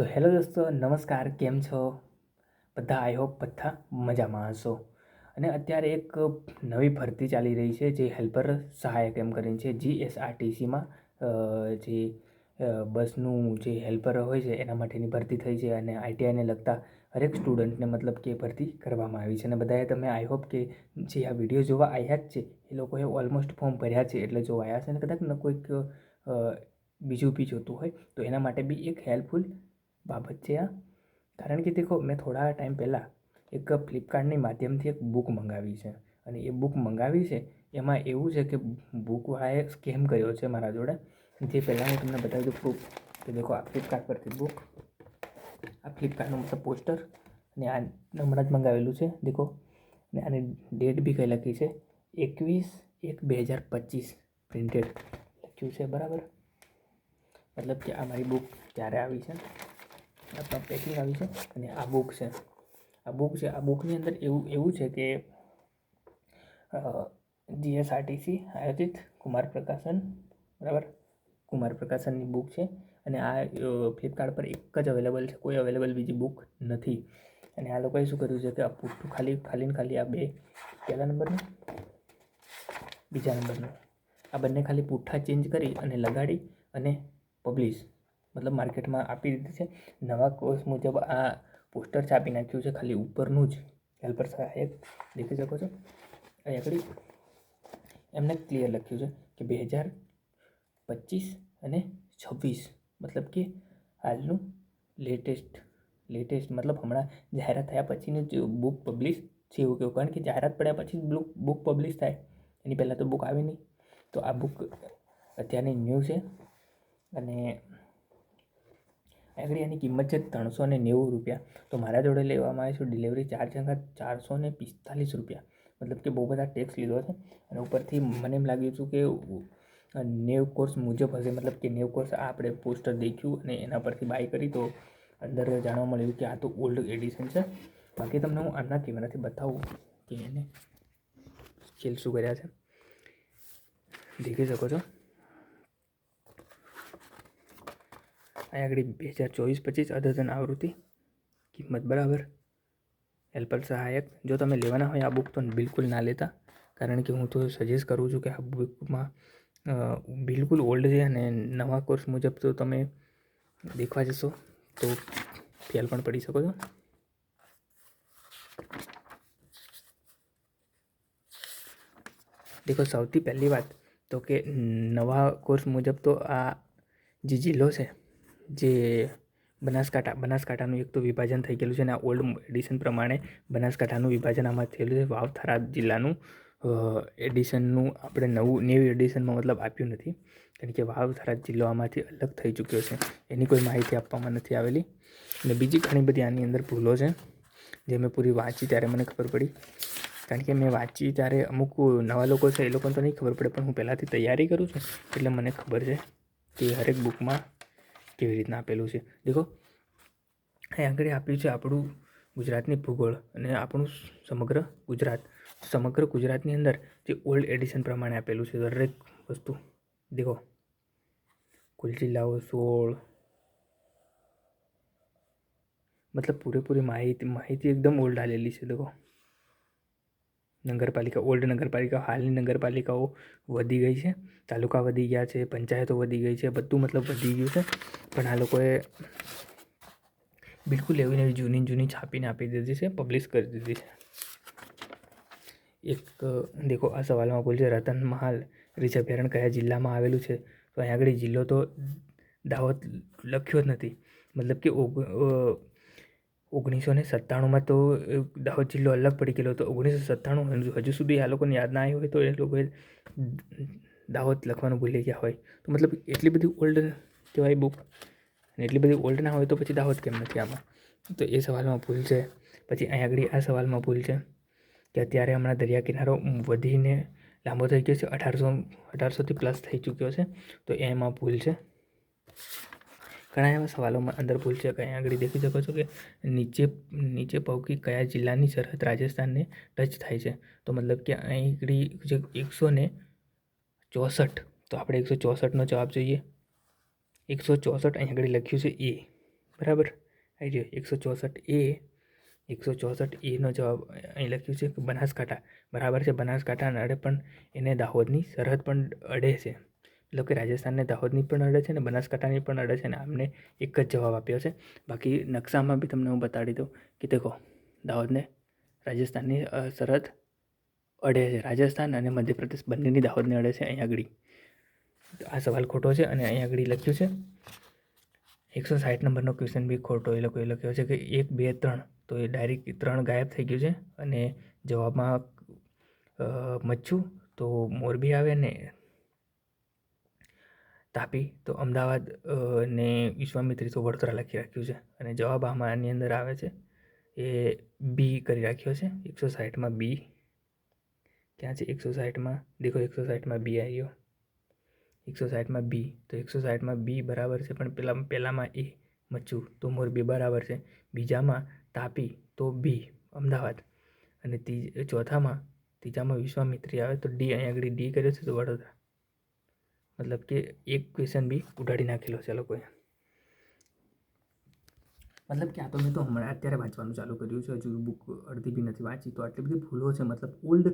તો હેલો દોસ્તો, નમસ્કાર, કેમ છો? બધા આઈ હોપ બધા મજામાં હશો. અને અત્યારે એક નવી ભરતી ચાલી રહી છે, જે હેલ્પર સહાયક એમ કરીને છે જીએસઆરટીસીમાં જે બસનું જે હેલ્પર હોય છે, એના માટેની ભરતી થઈ છે અને આઈટીઆઈને લગતા હરેક સ્ટુડન્ટને મતલબ કે ભરતી કરવામાં આવી છે. અને બધાએ તમે આઈ હોપ કે જે આ વીડિયો જોવા આવ્યા જ છે, એ લોકોએ ઓલમોસ્ટ ફોર્મ ભર્યા છે, એટલે જોવા આવ્યા છે અને કદાચ ન કોઈક બીજું બી જોતું હોય, તો એના માટે બી એક હેલ્પફુલ બાબત છે આ. કારણ કે દેખો, મેં થોડા ટાઈમ પહેલાં એક ફ્લિપકાર્ટની માધ્યમથી એક બુક મંગાવી છે. અને એ બુક મંગાવી છે, એમાં એવું છે કે બુકવાળાએ સ્કેમ કર્યો છે મારા જોડે. જે પહેલાં હું તમને બતાવી દઉં પ્રૂફ કે દેખો, આ ફ્લિપકાર્ટ પરથી બુક આ ફ્લિપકાર્ટનું મતલબ પોસ્ટર અને આ હમણાં જ મંગાવેલું છે, દેખો. અને આની ડેટ બી કંઈ લખી છે? એકવીસ એક બે હજાર પચીસ પ્રિન્ટેડ લખ્યું છે, બરાબર? મતલબ કે આ મારી બુક ક્યારે આવી છે? આપણા પેકિંગ આવી છે અને આ બુક છે. આ બુક છે, આ બુકની અંદર એવું એવું છે કે જીએસઆરટીસી આયોજિત કુમાર પ્રકાશન, બરાબર? કુમાર પ્રકાશનની બુક છે અને આ ફ્લિપકાર્ટ પર એક જ અવેલેબલ છે, કોઈ અવેલેબલ બીજી બુક નથી. અને આ લોકોએ શું કર્યું છે કે આ પૂઠું ખાલી ખાલી ખાલી આ બે, પહેલા નંબરનું, બીજા નંબરનું, આ બંને ખાલી પૂઠા ચેન્જ કરી અને લગાડી અને પબ્લિશ મતલબ માર્કેટમાં આપી દીધી છે. નવા કોર્સ મુજબ આ પોસ્ટર છાપી નાખ્યું છે. ખાલી ઉપરનું જ. હેલ્પર સહાયક દેખી શકો છો? અહીં આગળ એમને ક્લિયર લખ્યું છે કે બે હજાર પચીસ અને છવ્વીસ, મતલબ કે હાલનું લેટેસ્ટ લેટેસ્ટ મતલબ હમણાં જાહેરાત થયા પછીનું જ બુક પબ્લિશ છે એવું કેવું કારણ કે જાહેરાત પડ્યા પછી બુક બુક પબ્લિશ થાય. એની પહેલાં તો બુક આવે નહીં. તો આ બુક અત્યારની ન્યૂ છે. અને આગળ એની કિંમત છે ત્રણસો ને નેવું રૂપિયા. તો મારા જોડે લેવામાં આવે છે ડિલિવરી ચાર્જ અંગત ચારસો ને પિસ્તાલીસ રૂપિયા. મતલબ કે બહુ બધા ટેક્સ લીધો છે. અને ઉપરથી મને એમ લાગ્યું હતું કે નેવ કોર્સ મુજબ હશે. મતલબ કે નેવ કોર્સ આપણે પોસ્ટર દેખ્યું અને એના પરથી બાય કરી તો અંદર જાણવા મળ્યું કે આ તો ઓલ્ડ એડિશન છે. બાકી તમને હું આના કેમેરાથી બતાવું કે એને સ્કેલ શું કર્યા છે. દેખી શકો છો. અહીં આગળ બે હજાર ચોવીસ પચીસ અદ્યતન આવૃત્તિ. કિંમત બરાબર. હેલ્પર સહાયક. જો તમે લેવાના હોય આ બુક તો બિલકુલ ના લેતા. કારણ કે હું તો સજેસ્ટ કરું છું કે આ બુકમાં બિલકુલ ઓલ્ડ છે અને નવા કોર્સ મુજબ તો તમે દેખવા જશો તો ફેલ પણ પડી શકો છો. દેખો, સૌથી પહેલી વાત તો કે નવા કોર્સ મુજબ તો આ જે જિલ્લો છે જે બનાસકાંઠા, બનાસકાંઠાનું એક તો વિભાજન થઈ ગયેલું છે અને આ ઓલ્ડ એડિશન પ્રમાણે બનાસકાંઠાનું વિભાજન આમાં થયેલું છે. વાવ થરાદ જિલ્લાનું એડિશનનું આપણે નવું નેવું એડિશનમાં મતલબ આપ્યું નથી. કારણ કે વાવ થરાદ જિલ્લો આમાંથી અલગ થઈ ચૂક્યો છે. એની કોઈ માહિતી આપવામાં નથી આવેલી. અને બીજી ઘણી બધી આની અંદર ભૂલો છે, જે મેં પૂરી વાંચી ત્યારે મને ખબર પડી. કારણ કે મેં વાંચી ત્યારે અમુક નવા લોકો છે, એ લોકોને તો નહીં ખબર પડે, પણ હું પહેલાંથી તૈયારી કરું છું. એટલે મને ખબર છે કે હરેક બુકમાં કેવી રીતના આપેલું છે? દેખો, અહીં આગળ આપ્યું છે આપણું ગુજરાતની ભૂગોળ અને આપણું સમગ્ર ગુજરાત. સમગ્ર ગુજરાતની અંદર જે ઓલ્ડ એડિશન પ્રમાણે આપેલું છે દરેક વસ્તુ. દેખો, કુલ જિલ્લાઓ સોળ. મતલબ પૂરેપૂરી માહિતી માહિતી એકદમ ઓલ્ડ આલેલી છે, દેખો. નગરપાલિકા, ઓલ્ડ નગરપાલિકા, હાલની નગરપાલિકાઓ વધી ગઈ છે. તાલુકા વધી ગયા છે, પંચાયતો વધી ગઈ છે, બધું મતલબ વધી ગયું છે. પણ આ લોકોએ બિલકુલ એવી નવી જૂની જૂની છાપીને આપી દીધી છે, પબ્લિશ કરી દીધી છે. એક, દેખો, આ સવાલમાં ભૂલ છે રતન મહાલ રિઝર્વ અભયારણ્ય કયા જિલ્લામાં આવેલું છે? તો અહીંયા આગળ જિલ્લો તો દાવત લખ્યો જ નથી. મતલબ કે ઓગ ઓગણીસો ને સત્તાણુંમાં તો દાહોદ જિલ્લો અલગ પડી ગયેલો હતો. ઓગણીસો સત્તાણું હજુ સુધી આ લોકોને યાદ ના આવ્યું હોય તો એ લોકોએ દાહોદ લખવાનું ભૂલી ગયા હોય. તો મતલબ એટલી બધી ઓલ્ડ કહેવાય બુક અને એટલી બધી ઓલ્ડ ના હોય તો પછી દાહોદ કેમ નથી આમાં? તો એ સવાલમાં ભૂલ છે. પછી અહીં આગળ આ સવાલમાં ભૂલ છે કે અત્યારે હમણાં દરિયા કિનારો વધીને લાંબો થઈ ગયો છે. અઢારસો, અઢારસોથી પ્લસ થઈ ચૂક્યો છે. તો એમાં ભૂલ છે. ઘણા એવા સવાલોમાં અંદર ભૂલ છે કે અહીંયા આગળ દેખી શકો છો કે નીચે નીચે પૌકી કયા જિલ્લાની સરહદ રાજસ્થાનને ટચ થાય છે. તો મતલબ કે અહીં આગળ જે એકસો ને ચોસઠ, તો આપણે એકસો ચોસઠનો જવાબ જોઈએ. એકસો ચોસઠ અહીં આગળ લખ્યું છે એ. બરાબર? આવી જોઈએ એકસો ચોસઠ એ, એકસો ચોસઠ એનો જવાબ અહીં લખ્યું છે કે બનાસકાંઠા. બરાબર છે બનાસકાંઠા અડે પણ એને દાહોદની સરહદ પણ અડે છે. મતલબ કે રાજસ્થાનને દાહોદની પણ અડે છે ને બનાસકાંઠાની પણ અડે છે ને આમને એક જ જવાબ આપ્યો છે. બાકી નકશામાં બી તમને હું બતાડી દઉં કે દેખો, દાહોદને રાજસ્થાનની સરહદ અડે છે. રાજસ્થાન અને મધ્યપ્રદેશ બંનેની દાહોદને અડે છે અહીંયા આગળ. આ સવાલ ખોટો છે અને અહીંયા આગળ લખ્યું છે. એકસો સાઠ નંબરનો ક્વેશ્ચન બી ખોટો. એ લોકોએ લખ્યો છે કે એક, બે, ત્રણ. તો એ ડાયરેક્ટ ત્રણ ગાયબ થઈ ગયું છે અને જવાબમાં મચ્છું તો મોરબી આવે ને તાપી તો અમદાવાદ ને વિશ્વામિત્રી તો વડોદરા લખી રાખ્યું છે. અને જવાબ આમાં આની અંદર આવે છે, એ બી કરી રાખ્યો છે. એકસો સાઠમાં બી. ક્યાં છે એકસો સાઠમાં દેખો એકસો સાઠમાં બી આવ્યો એકસો સાઠમાં બી. તો એકસો સાઠમાં બી બરાબર છે, પણ પેલા પહેલાંમાં એ મચ્છું. તો મોરબી બરાબર છે. બીજામાં તાપી તો બી, અમદાવાદ. અને ત્રીજ ચોથામાં, ત્રીજામાં વિશ્વામિત્રી આવે તો ડી. અહીંયા આગળ ડી કર્યો છે તો વડોદરા. મતલબ કે એક ક્વેશ્ચન બી ઉડાડી નાખેલો છે લોકોએ. મતલબ કે આ તો મેં તો હમણાં અત્યારે વાંચવાનું ચાલુ કર્યું છે. હજુ બુક અડધી બી નથી વાંચી, તો આટલી બધી ભૂલો છે. મતલબ ઓલ્ડ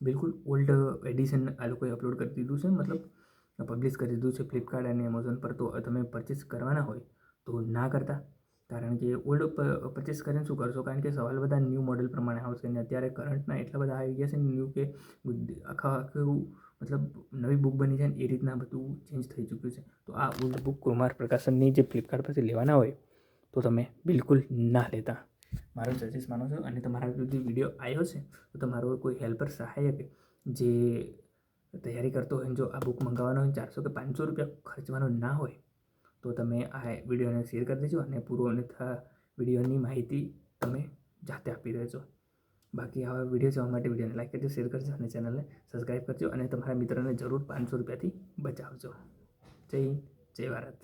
બિલકુલ ઓલ્ડ એડિશન આ લોકોએ અપલોડ કરી દીધું છે. મતલબ પબ્લિશ કરી દીધું છે ફ્લિપકાર્ટ અને એમેઝોન પર. તો તમે પરચેસ કરવાના હોય તો ના કરતા. કારણ કે ઓલ્ડ પરચેસ કરીને શું કરશો? કારણ કે સવાલ બધા ન્યૂ મોડલ પ્રમાણે આવશે અને અત્યારે કરંટના એટલા બધા આવી ગયા છે ન્યૂ કે આખા, આખું મતલબ નવી બુક બની જાય ને એ રીતના બધું ચેન્જ થઈ ચૂક્યું છે. તો આ ઓલ્ડ બુક કુમાર પ્રકાશનની જે ફ્લિપકાર્ટ પરથી લેવાના હોય, તો તમે બિલકુલ ના લેતા. મારો સજેસ માનો છો, અને તમારા જે વીડિયો આવ્યો છે, તો તમારો કોઈ હેલ્પર સહાયક જે તૈયારી કરતો હોય જો આ બુક મંગાવવાનો હોય ચારસો કે પાંચસો રૂપિયા ખર્ચવાનો ના હોય તો તમે આ વિડીયોને શેર કરી દેજો અને પૂરો અન્યથા વિડીયોની માહિતી તમે જાતે આપી દેજો. બાકી આવા વીડિયો જોવા માટે વિડીયોને લાઈક કરજો, શેર કરજો અને ચેનલને સબસ્ક્રાઈબ કરજો અને તમારા મિત્રોને જરૂર પાંચસો રૂપિયાથી બચાવજો. જય જય ભારત.